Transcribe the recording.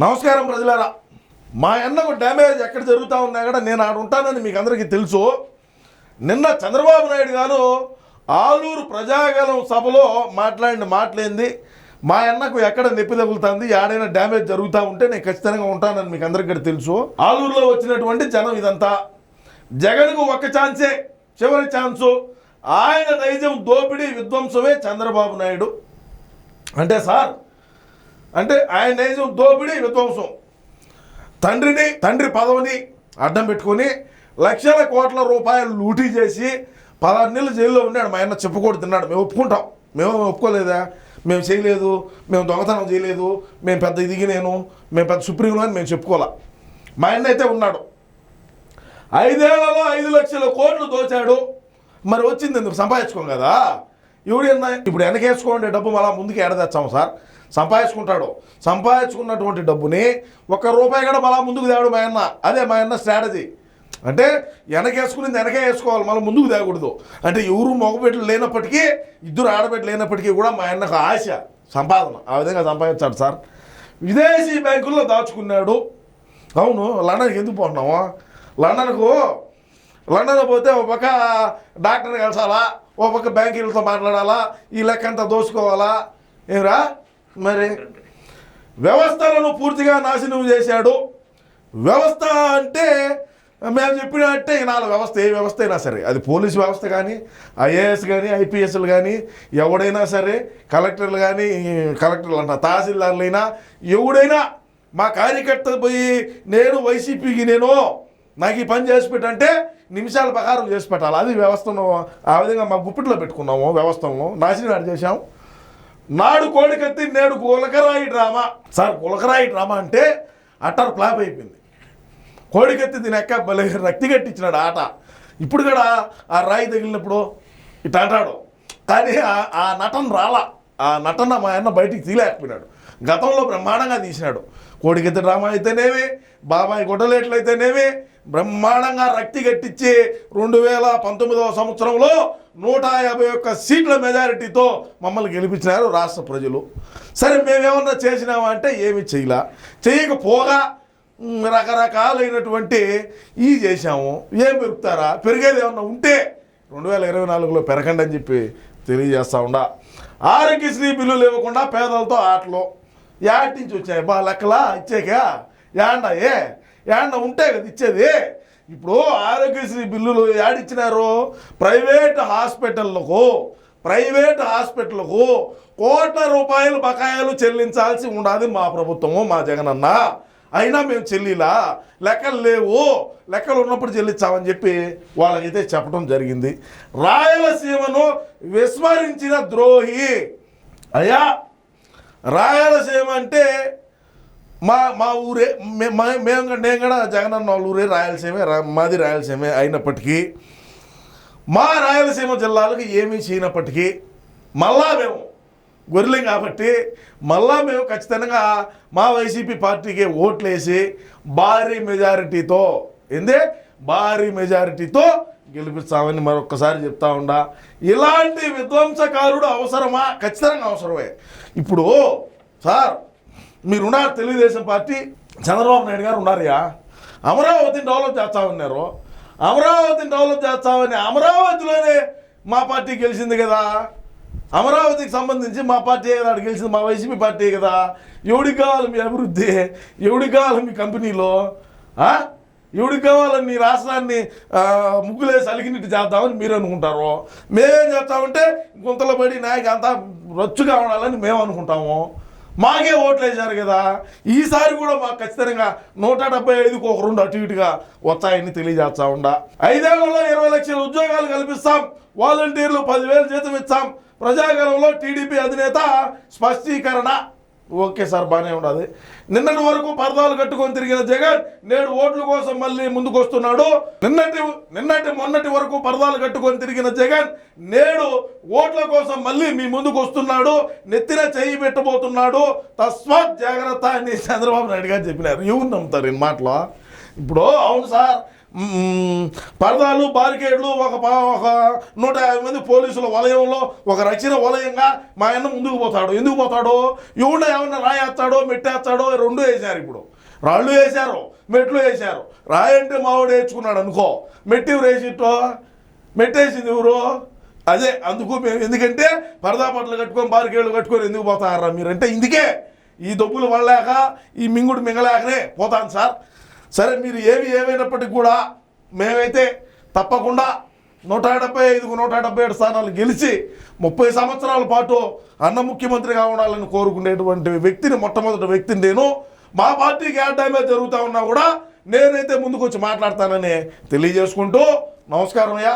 నమస్కారం ప్రజలారా. మా అన్నకు డ్యామేజ్ ఎక్కడ జరుగుతూ ఉన్నా కూడా నేను ఆడ ఉంటానని మీకు అందరికీ తెలుసు. నిన్న చంద్రబాబు నాయుడు గారు ఆలూరు ప్రజాగలం సభలో మాట్లాడిన మాటలేంది. మా అన్నకు ఎక్కడ నొప్పి తగులుతుంది ఆడైనా డ్యామేజ్ జరుగుతూ ఉంటే నేను ఖచ్చితంగా ఉంటానని మీకు అందరికీ తెలుసు. ఆలూరులో వచ్చినటువంటి జనం ఇదంతా. జగన్కు ఒక్క ఛాన్సే చివరి ఛాన్సు. ఆయన నైజం దోపిడీ విధ్వంసమే చంద్రబాబు నాయుడు. అంటే సార్ అంటే ఆయన నైజం దోపిడీ విధ్వంసం తండ్రిని తండ్రి పదవిని అడ్డం పెట్టుకొని లక్షల కోట్ల రూపాయలు లూటీ చేసి పదహారు నెలలు జైల్లో ఉన్నాడు. మా ఆయన చెప్పుకోడు తిన్నాడు. మేము ఒప్పుకుంటాం. మేము ఒప్పుకోలేదా? మేము చేయలేదు. మేము దొంగతనం చేయలేదు. మేము పెద్ద ఇదిగి నేను మేము పెద్ద సుప్రీంలో అని మేము చెప్పుకోలే మా ఆయన అయితే ఉన్నాడు. ఐదేళ్ళలో ఐదు లక్షల కోట్లు దోచాడు. మరి వచ్చింది ఎందుకు? సంపాదించుకోం కదా. ఇవిడ ఇప్పుడు వెనకేసుకోండి డబ్బు మళ్ళా ముందుకు ఎడదచ్చాము సార్. సంపాదించుకుంటాడు. సంపాదించుకున్నటువంటి డబ్బుని ఒక్క రూపాయి కూడా మళ్ళా ముందుకు తేడు మా అన్న. అదే మా అన్న స్ట్రాటజీ అంటే వెనకేసుకునేది వెనకే వేసుకోవాలి మళ్ళీ ముందుకు తేకూడదు. అంటే ఎవరు మగబిడ్డలు లేనప్పటికీ ఇద్దరు ఆడబిడ్డలు లేనప్పటికీ కూడా మా అన్నకు ఆశ సంపాదన. ఆ విధంగా సంపాదించాడు సార్. విదేశీ బ్యాంకుల్లో దాచుకున్నాడు. అవును లండన్కి ఎందుకు పోతున్నాము లండన్కు లండన్ పోతే ఒక పక్క డాక్టర్ని కలిసాలా? ఒక పక్క బ్యాంకీలతో మాట్లాడాలా? ఈ లెక్క అంతా దోసుకోవాలా ఏమిరా? మరి వ్యవస్థలను పూర్తిగా నాశనం చేశాడు. వ్యవస్థ అంటే మేము చెప్పినట్టే నాలుగు వ్యవస్థ ఏ వ్యవస్థ అయినా సరే. అది పోలీస్ వ్యవస్థ కానీ ఐఏఎస్ కానీ ఐపీఎస్లు కానీ ఎవడైనా సరే కలెక్టర్లు కానీ కలెక్టర్లు అంట తహసీల్దార్లు అయినా ఎవడైనా మా కార్యకర్త పోయి నేను వైసీపీకి నేను నాకు ఈ పని చేసి పెట్టంటే నిమిషాల ప్రకారం చేసి పెట్టాలి. అది వ్యవస్థను ఆ విధంగా మా గుప్పిట్లో పెట్టుకున్నాము వ్యవస్థను నాశనం చేశాం. నాడు కోడికత్తి నేడు కులకరాయి డ్రామా. సార్ కులకరాయి డ్రామా అంటే అట్టర్ ఫ్లాప్ అయిపోయింది. కోడికత్తి దీని ఎక్క భలే రక్తి కట్టించినాడు ఆట. ఇప్పుడు కూడా ఆ రాయి తగిలినప్పుడు ఇట్లా అంటాడు. కానీ ఆ- నటన రాలా. ఆ నటన మా ఆయన బయటికి తీలేకపోయినాడు గతంలో బ్రహ్మాండంగా తీసినాడు. కోడికెత్తి డ్రామా అయితేనేమి బాబాయ్ గుడ్డలేట్లయితేనేమి బ్రహ్మాండంగా రక్తి కట్టించి రెండు వేల పంతొమ్మిదవ సంవత్సరంలో నూట యాభై ఒక్క సీట్ల మెజారిటీతో మమ్మల్ని గెలిపించినారు రాష్ట్ర ప్రజలు. సరే మేమేమన్నా చేసినామా అంటే ఏమి చేయలా. చేయకపోగా రకరకాలైనటువంటి ఈ చేశాము. ఏం పెరుగుతారా? పెరిగేది ఏమన్నా ఉంటే రెండు వేల ఇరవై నాలుగులో పెరగండి అని చెప్పి తెలియజేస్తా ఉండా. ఆరోగ్యశ్రీ బిల్లులు ఇవ్వకుండా పేదలతో ఆటలు. యాడ్ నుంచి వచ్చాయి. బా లెక్కలా ఇచ్చాక. యాండ ఏ యాండ ఉంటే కదా ఇచ్చేది. ఇప్పుడు ఆరోగ్యశ్రీ బిల్లులు యాడిచ్చినారు ప్రైవేట్ హాస్పిటల్లకు ప్రైవేట్ హాస్పిటల్కు కోట్ల రూపాయలు బకాయిలు చెల్లించాల్సి ఉండాది మా ప్రభుత్వము మా జగనన్న. అయినా మేము చెల్లిలా? లెక్కలు లేవు. లెక్కలు ఉన్నప్పుడు చెల్లించామని చెప్పి వాళ్ళకైతే చెప్పడం జరిగింది. రాయలసీమను విస్మరించిన ద్రోహి. అయ్యా రాయలసీమ అంటే మా మా ఊరే మే- మా- మేము కూడా- నేను కూడా జగనన్న వాళ్ళ ఊరే రాయలసీమే రా- మాది రాయలసీమే అయినప్పటికీ మా రాయలసీమ జిల్లాలకు ఏమీ చేయనప్పటికీ మళ్ళా మేము గొర్రెలం కాబట్టి మళ్ళా మేము ఖచ్చితంగా మా వైసీపీ పార్టీకి ఓట్లేసి భారీ మెజారిటీతో ఏందే? భారీ మెజారిటీతో గెలిపిస్తామని మరొకసారి చెప్తా ఉండా. ఇలాంటి విధ్వంసకారుడు అవసరమా? ఖచ్చితంగా అవసరమే. ఇప్పుడు సార్ మీరున్నారు తెలుగుదేశం పార్టీ. చంద్రబాబు నాయుడు గారు ఉన్నారయ్యా అమరావతిని డెవలప్ చేస్తా ఉన్నారు అమరావతిని డెవలప్ చేస్తామని అమరావతిలోనే మా పార్టీ గెలిచింది కదా. అమరావతికి సంబంధించి మా పార్టీ కదా గెలిచింది? మా వైసీపీ పార్టీ కదా. ఎవడికి కావాలి మీ అభివృద్ధి? ఎవడికి కావాలి మీ కంపెనీలో? ఎవడికి కావాలి మీ రాష్ట్రాన్ని ఆ, ముగ్గులేసి అలిగినట్టు చేద్దామని మీరు అనుకుంటారు? మేమేం చేస్తామంటే గుంతలో పడి నాయకు అంతా రొచ్చుగా ఉండాలని మేము అనుకుంటాము. మాకే ఓట్లు వేశారు కదా. ఈసారి కూడా మాకు ఖచ్చితంగా నూట డెబ్బై ఐదుకు ఒక రెండు అటు ఇటుగా వస్తాయని తెలియజేస్తా ఉండా. ఐదేళ్ళలో ఇరవై లక్షల ఉద్యోగాలు కల్పిస్తాం. వాలంటీర్లు పదివేలు జీతం ఇస్తాం ప్రజాగణంలో టీడీపీ అధినేత స్పష్టీకరణ. ఓకే సార్ బాగానే ఉండదు నిన్నటి వరకు పరదాలు కట్టుకొని తిరిగిన జగన్ నేడు ఓట్ల కోసం మళ్ళీ ముందుకు వస్తున్నాడు నిన్నటి నిన్నటి మొన్నటి వరకు పరదాలు కట్టుకొని తిరిగిన జగన్ నేడు ఓట్ల కోసం మళ్ళీ మీ ముందుకు వస్తున్నాడు నెత్తిన చేయి పెట్టబోతున్నాడు. తస్మాత్ జాగ్రత్త అని చంద్రబాబు నాయుడు గారు చెప్పినారు. ఎవరు నమ్ముతారు ఈ మాటలో? ఇప్పుడు అవును సార్ పరదాలు బారికేడ్లు ఒక ఒక నూట యాభై మంది పోలీసుల వలయంలో ఒక రచన వలయంగా మా ఆయన ముందుకు పోతాడు. ఎందుకు పోతాడు? ఎవడ ఏమన్నా రాయేస్తాడో మెట్టేస్తాడో రెండు వేశారు ఇప్పుడు. రాళ్ళు వేశారు మెట్లు వేశారు. రాయంటే మావాడు వేసుకున్నాడు అనుకో. మెట్టి వేసిట్టో మెట్టేసింది ఎవరు? అదే అందుకు మేము ఎందుకంటే పరదా పట్లు కట్టుకొని బారికేళ్ళు కట్టుకొని ఎందుకు పోతారా మీరంటే ఇందుకే. ఈ డబ్బులు పడలేక ఈ మింగుడు మింగలేకనే పోతాను సార్. సరే మీరు ఏవి ఏమైనప్పటికీ కూడా మేమైతే తప్పకుండా నూట డెబ్బై ఐదుకు నూట డెబ్బై ఏడు స్థానాలు గెలిచి ముప్పై సంవత్సరాల పాటు అన్న ముఖ్యమంత్రిగా ఉండాలని కోరుకునేటువంటి వ్యక్తిని మొట్టమొదటి వ్యక్తిని నేను. మా పార్టీకి ఏ టైమే జరుగుతూ ఉన్నా కూడా నేనైతే ముందుకు వచ్చి మాట్లాడతానని తెలియజేసుకుంటూ నమస్కారం అయ్యా.